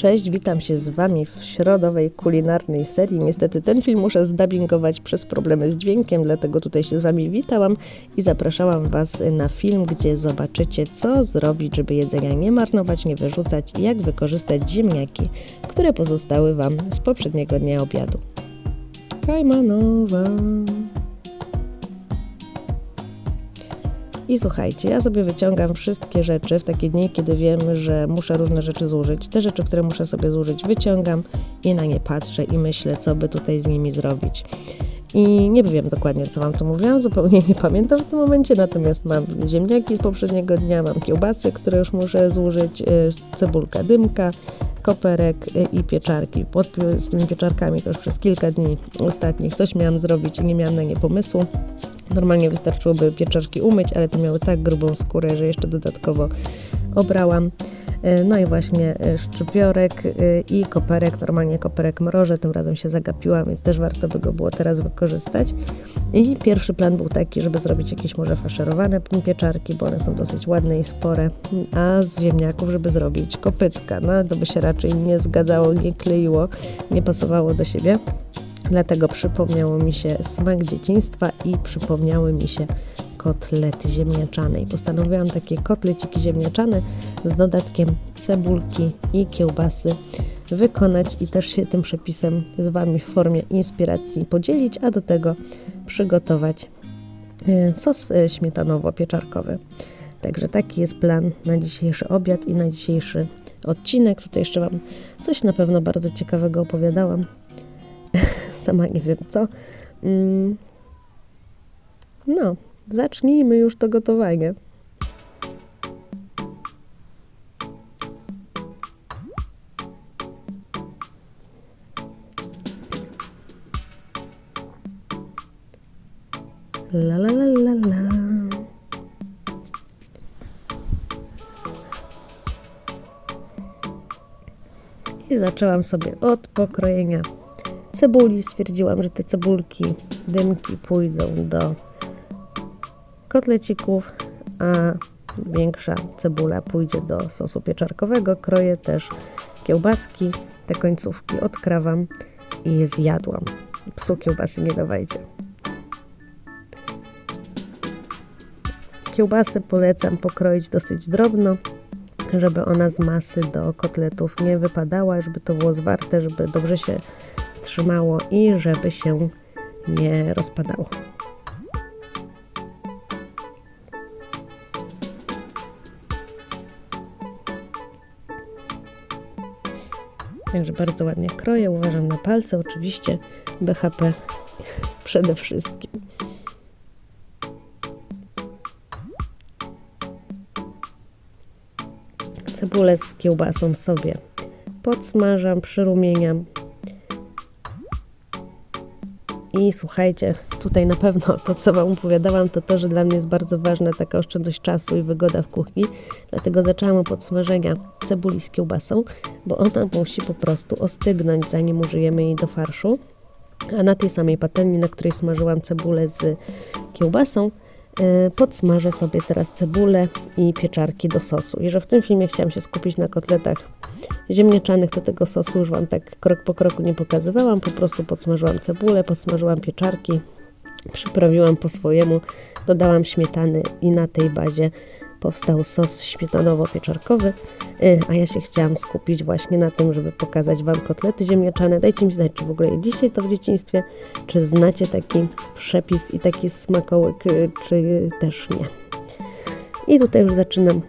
Cześć, witam się z Wami w środowej kulinarnej serii. Niestety ten film muszę zdubbingować przez problemy z dźwiękiem, dlatego tutaj się z Wami witałam i zapraszałam Was na film, gdzie zobaczycie, co zrobić, żeby jedzenia nie marnować, nie wyrzucać i jak wykorzystać ziemniaki, które pozostały Wam z poprzedniego dnia obiadu. Kajmanowa. I słuchajcie, ja sobie wyciągam wszystkie rzeczy w takie dni, kiedy wiem, że muszę różne rzeczy zużyć. Te rzeczy, które muszę sobie zużyć, wyciągam i na nie patrzę i myślę, co by tutaj z nimi zrobić. I nie wiem dokładnie, co Wam tu mówiłam, zupełnie nie pamiętam w tym momencie, natomiast mam ziemniaki z poprzedniego dnia, mam kiełbasy, które już muszę zużyć, y, cebulka dymka, koperek y, i pieczarki. Pod, z tymi pieczarkami to już przez kilka dni ostatnich coś miałam zrobić i nie miałam na nie pomysłu. Normalnie wystarczyłoby pieczarki umyć, ale to miały tak grubą skórę, że jeszcze dodatkowo obrałam. E, no i właśnie e, szczypiorek e, i koperek, normalnie koperek mrożę, tym razem się zagapiłam, więc też warto by go było teraz wykorzystać. I pierwszy plan był taki, żeby zrobić jakieś może faszerowane pieczarki, bo one są dosyć ładne i spore, a z ziemniaków, żeby zrobić kopytka. No to by się raczej nie zgadzało, nie kleiło, nie pasowało do siebie. Dlatego przypomniało mi się smak dzieciństwa i przypomniały mi się kotlety ziemniaczane. I postanowiłam takie kotleciki ziemniaczane z dodatkiem cebulki i kiełbasy wykonać i też się tym przepisem z Wami w formie inspiracji podzielić, a do tego przygotować e, sos e, śmietanowo-pieczarkowy. Także taki jest plan na dzisiejszy obiad i na dzisiejszy odcinek. Tutaj jeszcze Wam coś na pewno bardzo ciekawego opowiadałam. Sama nie wiem co. Mm. No, zacznijmy już to gotowanie. La la la la la. I zaczęłam sobie od pokrojenia cebuli. Stwierdziłam, że te cebulki, dymki pójdą do kotlecików, a większa cebula pójdzie do sosu pieczarkowego. Kroję też kiełbaski, te końcówki odkrawam i je zjadłam. Psu kiełbasy nie dawajcie. Kiełbasy polecam pokroić dosyć drobno, żeby ona z masy do kotletów nie wypadała, żeby to było zwarte, żeby dobrze się trzymało i żeby się nie rozpadało. Także bardzo ładnie kroję, uważam na palce, oczywiście BHP przede wszystkim. Cebulę z kiełbasą sobie podsmażam, przyrumieniam. I słuchajcie, tutaj na pewno to, co Wam opowiadałam, to to, że dla mnie jest bardzo ważna taka oszczędność czasu i wygoda w kuchni. Dlatego zaczęłam od podsmażenia cebuli z kiełbasą, bo ona musi po prostu ostygnąć, zanim użyjemy jej do farszu. A na tej samej patelni, na której smażyłam cebulę z kiełbasą, podsmażę sobie teraz cebulę i pieczarki do sosu. I że w tym filmie chciałam się skupić na kotletach ziemniaczanych, to tego sosu już Wam tak krok po kroku nie pokazywałam. Po prostu podsmażyłam cebulę, podsmażyłam pieczarki, przyprawiłam po swojemu, dodałam śmietany i na tej bazie powstał sos śmietanowo-pieczarkowy, y, a ja się chciałam skupić właśnie na tym, żeby pokazać Wam kotlety ziemniaczane. Dajcie mi znać, czy w ogóle dzisiaj to w dzieciństwie, czy znacie taki przepis i taki smakołyk, y, czy też nie. I tutaj już zaczynam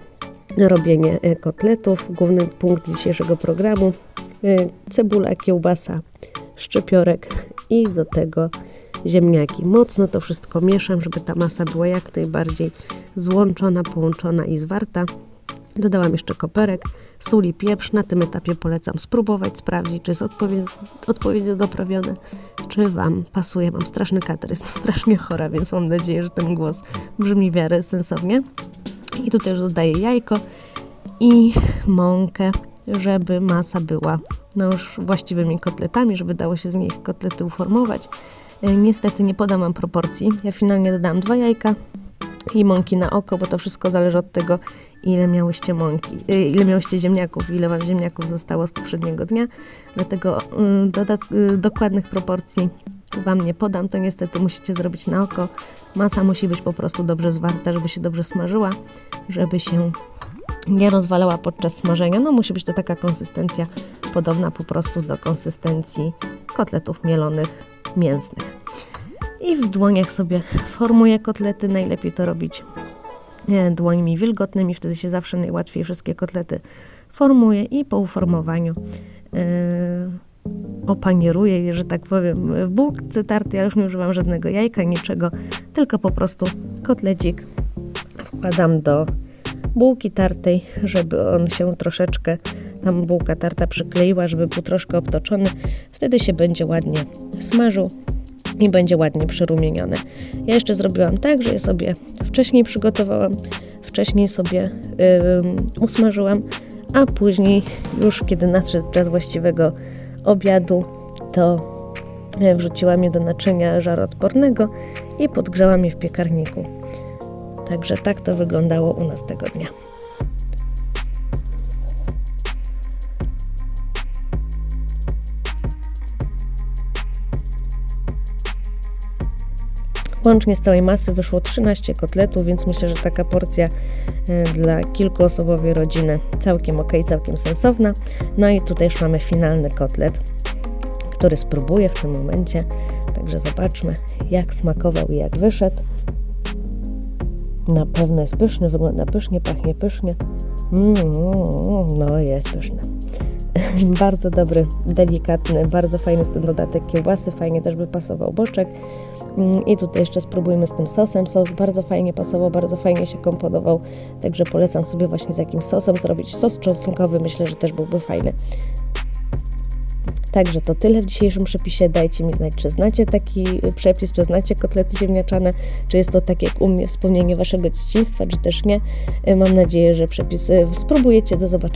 robienie y, kotletów. Główny punkt dzisiejszego programu cebula, kiełbasa, szczypiorek i do tego ziemniaki. Mocno to wszystko mieszam, żeby ta masa była jak najbardziej złączona, połączona i zwarta. Dodałam jeszcze koperek, sól i pieprz. Na tym etapie polecam spróbować, sprawdzić, czy jest odpowiednio, doprawione, czy Wam pasuje. Mam straszny kater, jestem strasznie chora, więc mam nadzieję, że ten głos brzmi w miarę sensownie. I tutaj już dodaję jajko i mąkę, żeby masa była no już właściwymi kotletami, żeby dało się z nich kotlety uformować. E, niestety nie podam Wam proporcji. Ja finalnie dodałam dwa jajka, i mąki na oko, bo to wszystko zależy od tego, ile miałyście mąki, y, ile miałyście ziemniaków, ile wam ziemniaków zostało z poprzedniego dnia. Dlatego y, dodat- y, dokładnych proporcji wam nie podam, to niestety musicie zrobić na oko. Masa musi być po prostu dobrze zwarta, żeby się dobrze smażyła, żeby się nie rozwalała podczas smażenia. No musi być to taka konsystencja podobna po prostu do konsystencji kotletów mielonych mięsnych. I w dłoniach sobie formuję kotlety. Najlepiej to robić e, dłońmi wilgotnymi, wtedy się zawsze najłatwiej wszystkie kotlety formuje i po uformowaniu e, opanieruję je, że tak powiem, w bułce tarty. Ja już nie używam żadnego jajka, niczego, tylko po prostu kotlecik wkładam do bułki tartej, żeby on się troszeczkę, tam bułka tarta przykleiła, żeby był troszkę obtoczony. Wtedy się będzie ładnie smażył i będzie ładnie przyrumieniony. Ja jeszcze zrobiłam tak, że je sobie wcześniej przygotowałam, wcześniej sobie ym, usmażyłam, a później już kiedy nadszedł czas właściwego obiadu, to e, wrzuciłam je do naczynia żaroodpornego i podgrzałam je w piekarniku. Także tak to wyglądało u nas tego dnia. Łącznie z całej masy wyszło 13 kotletów, więc myślę, że taka porcja e, dla kilkuosobowej rodziny całkiem ok, całkiem sensowna. No i tutaj już mamy finalny kotlet, który spróbuję w tym momencie. Także zobaczmy, jak smakował i jak wyszedł. Na pewno jest pyszny, wygląda pysznie, pachnie pysznie. Mm, no, jest pyszny. bardzo dobry, delikatny, bardzo fajny jest ten dodatek kiełbasy, fajnie też by pasował boczek. Mm, I tutaj jeszcze spróbujmy z tym sosem. Sos bardzo fajnie pasował, bardzo fajnie się komponował, także polecam sobie właśnie z jakimś sosem zrobić. Sos czosnkowy myślę, że też byłby fajny. Także to tyle w dzisiejszym przepisie. Dajcie mi znać, czy znacie taki przepis, czy znacie kotlety ziemniaczane, czy jest to tak jak u mnie wspomnienie waszego dzieciństwa, czy też nie. Mam nadzieję, że przepis y, spróbujecie. Do zobaczenia.